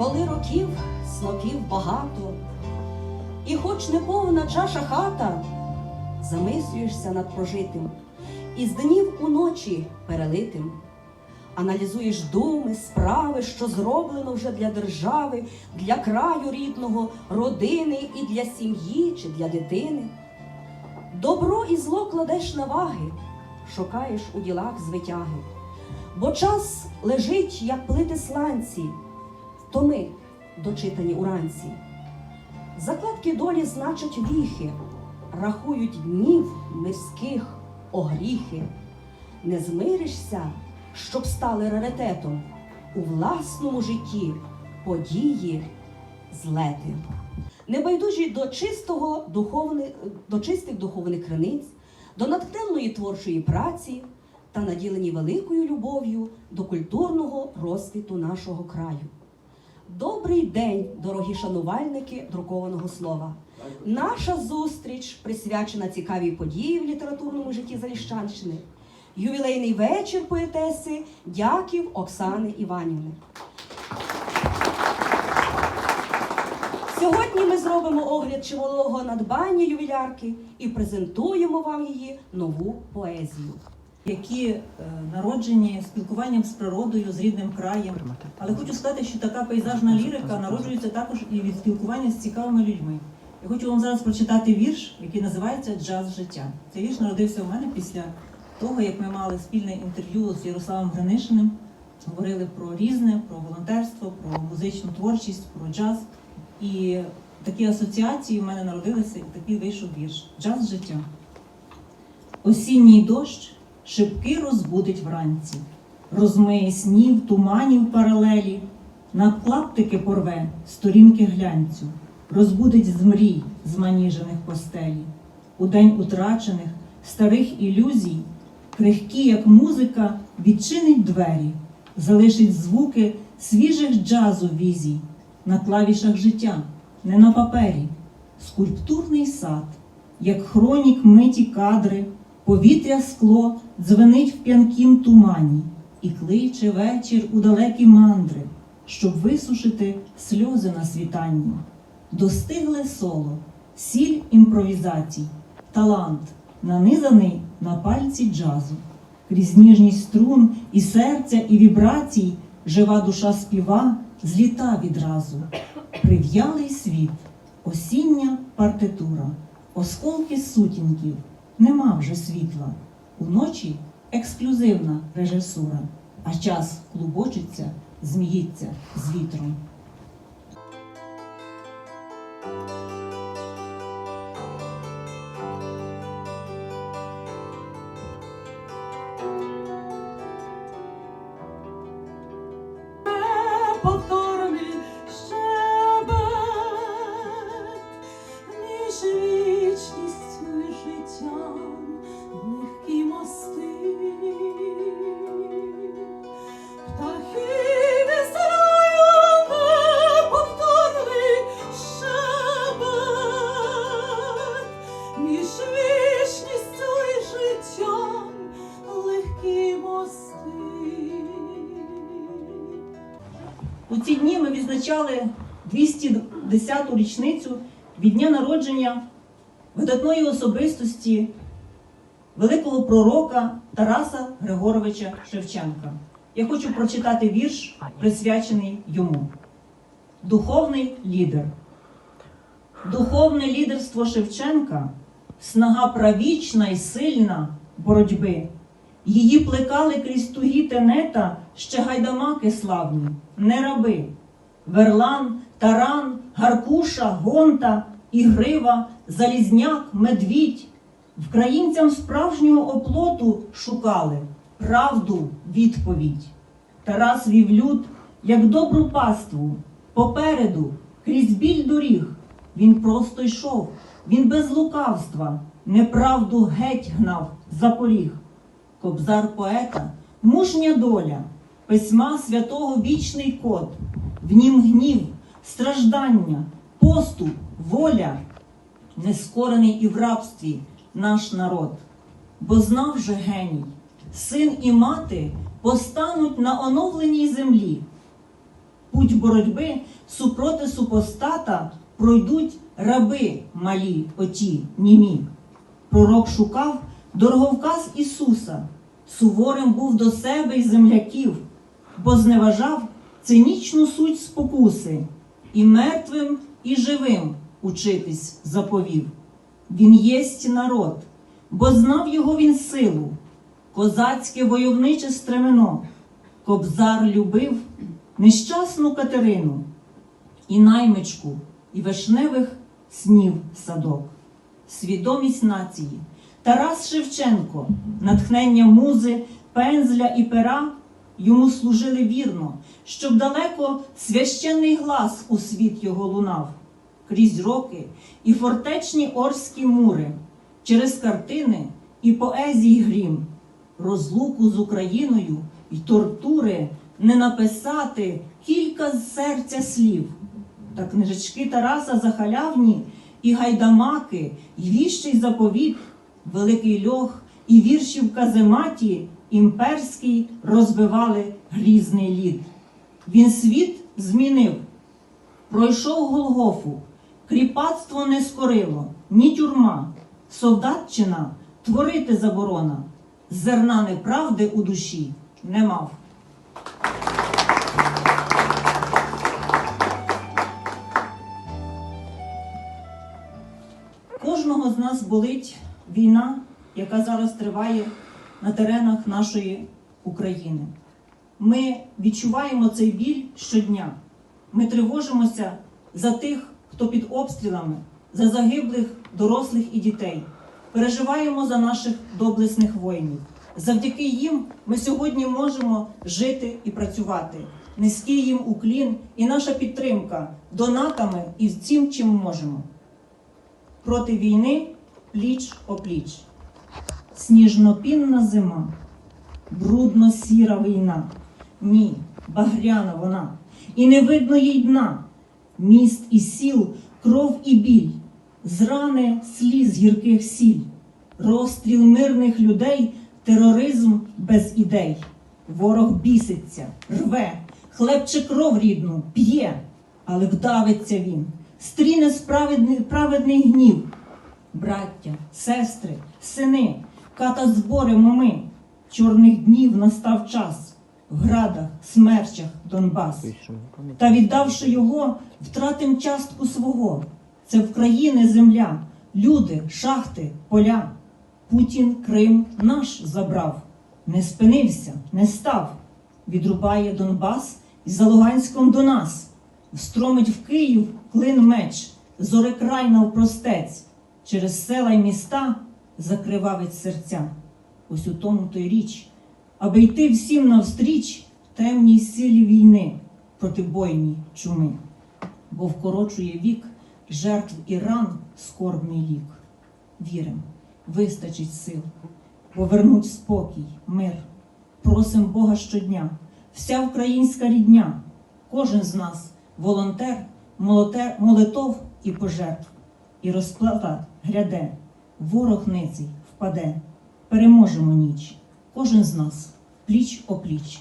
Коли років снопів багато, і хоч не повна чаша хата, замислюєшся над прожитим, і з днів у ночі перелитим. Аналізуєш думи, справи, що зроблено вже для держави, для краю рідного, родини і для сім'ї чи для дитини. Добро і зло кладеш на ваги, шукаєш у ділах звитяги, бо час лежить, як плити сланці, томи, дочитані уранці. Закладки долі значать віхи, рахують днів мирських огріхи. Не змиришся, щоб стали раритетом у власному житті події злети. Небайдужі до чистого духовни, до чистих духовних криниць, до натхненної творчої праці та наділені великою любов'ю до культурного розквіту нашого краю. Добрий день, дорогі шанувальники друкованого слова. Наша зустріч присвячена цікавій події в літературному житті Заліщанщини. Ювілейний вечір поетеси Дяків Оксани Іванівни. Сьогодні ми зробимо огляд чималого надбання ювілярки і презентуємо вам її нову поезію. Які е, народжені спілкуванням з природою, з рідним краєм. Але хочу сказати, що така пейзажна лірика народжується також і від спілкування з цікавими людьми. Я хочу вам зараз прочитати вірш, який називається Джаз життя. Цей вірш народився у мене після того, як ми мали спільне інтерв'ю з Ярославом Гринишиним, говорили про різне, про волонтерство, про музичну творчість, про джаз. І такі асоціації в мене народилися, і такий вийшов вірш Джаз життя. Осінній дощ шибки розбудить вранці, розмиє снів, туманів паралелі, на клаптики порве сторінки глянцю, розбудить з мрій зманіжених постелі, у день утрачених старих ілюзій, крихкі, як музика, відчинить двері, залишить звуки свіжих джазу візій, на клавішах життя, не на папері, скульптурний сад, як хронік миті кадри. Повітря скло дзвенить в п'янкім тумані і кличе вечір у далекі мандри, щоб висушити сльози на світанні. Достигле соло, сіль імпровізацій, талант, нанизаний на пальці джазу, крізь ніжність струн і серця, і вібрацій, жива душа співа, зліта відразу. Прив'ялий світ, осіння партитура, осколки сутінків нема вже світла. Уночі ексклюзивна режисура, а час клубочиться, зміється з вітром. 210-ту річницю від дня народження видатної особистості великого пророка Тараса Григоровича Шевченка. Я хочу прочитати вірш, присвячений йому. Духовний лідер. Духовне лідерство Шевченка снага правічна і сильна боротьби. Її плекали крізь тугі тенета ще гайдамаки славні, не раби. Верлан, таран, гаркуша, гонта, і грива, залізняк, медвідь. Вкраїнцям справжнього оплоту шукали правду, відповідь. Тарас вів люд, як добру паству, попереду, крізь біль доріг. Він просто йшов, він без лукавства, неправду геть гнав за поріг. Кобзар поета, мужня доля, письма святого вічний код, в нім гнів, страждання, поступ, воля, нескорений і в рабстві наш народ. Бо знав же геній, син і мати постануть на оновленій землі. путь боротьби супроти супостата пройдуть раби малі оті німі. Пророк шукав дороговказ Ісуса, суворим був до себе й земляків, бо зневажав цинічну суть спокуси, і мертвим, і живим учитись заповів. Він єсть народ, бо знав його він силу, козацьке войовниче стремено, кобзар любив нещасну Катерину, і наймичку, і вишневих снів садок. Свідомість нації. Тарас Шевченко, натхнення музи, пензля і пера йому служили вірно, щоб далеко священний глас у світ його лунав, крізь роки і фортечні орські мури, через картини і поезій грім, розлуку з Україною й тортури не написати кілька з серця слів. Та книжечки Тараса Захалявні і гайдамаки, і віщий заповіт, великий льох, і вірші в казематі імперський розбивали грізний лід. Він світ змінив, пройшов Голгофу, кріпацтво не скорило, ні тюрма, солдатчина творити заборона, зерна неправди у душі не мав. Кожного з нас болить війна, яка зараз триває на теренах нашої України. Ми відчуваємо цей біль щодня. Ми тривожимося за тих, хто під обстрілами, за загиблих дорослих і дітей. Переживаємо за наших доблесних воїнів. Завдяки їм ми сьогодні можемо жити і працювати. Низький їм уклін і наша підтримка донатами і всім, чим можемо проти війни пліч опліч. Сніжнопінна зима, брудно сіра війна. Ні, багряна вона, і не видно їй дна. Міст і сіл, кров і біль, з рани сліз гірких сіль, розстріл мирних людей, тероризм без ідей. Ворог біситься, рве, хлебче кров рідну, п'є, але вдавиться він, стріне справедний праведний гнів. Браття, сестри, сини, ката зборемо ми. Чорних днів настав час, в градах, смерчах Донбас. Та віддавши його, втратим частку свого. Це в країни земля, люди, шахти, поля. Путін Крим наш забрав, не спинився, не став. Відрубає Донбас і за Луганськом до нас. Встромить в Київ клин меч, зорекрай навпростець, через села й міста закривавить серця. Ось у тому то й річ, аби йти всім навстріч темній силі війни проти бойні чуми, бо вкорочує вік жертв і ран скорбний лік. Вірим, вистачить сил, повернуть спокій, мир. Просим Бога щодня, вся українська рідня, кожен з нас волонтер, молотер, молитов і пожертв, і розплата гряде, ворог ниций впаде, переможемо ніч, кожен з нас пліч опліч.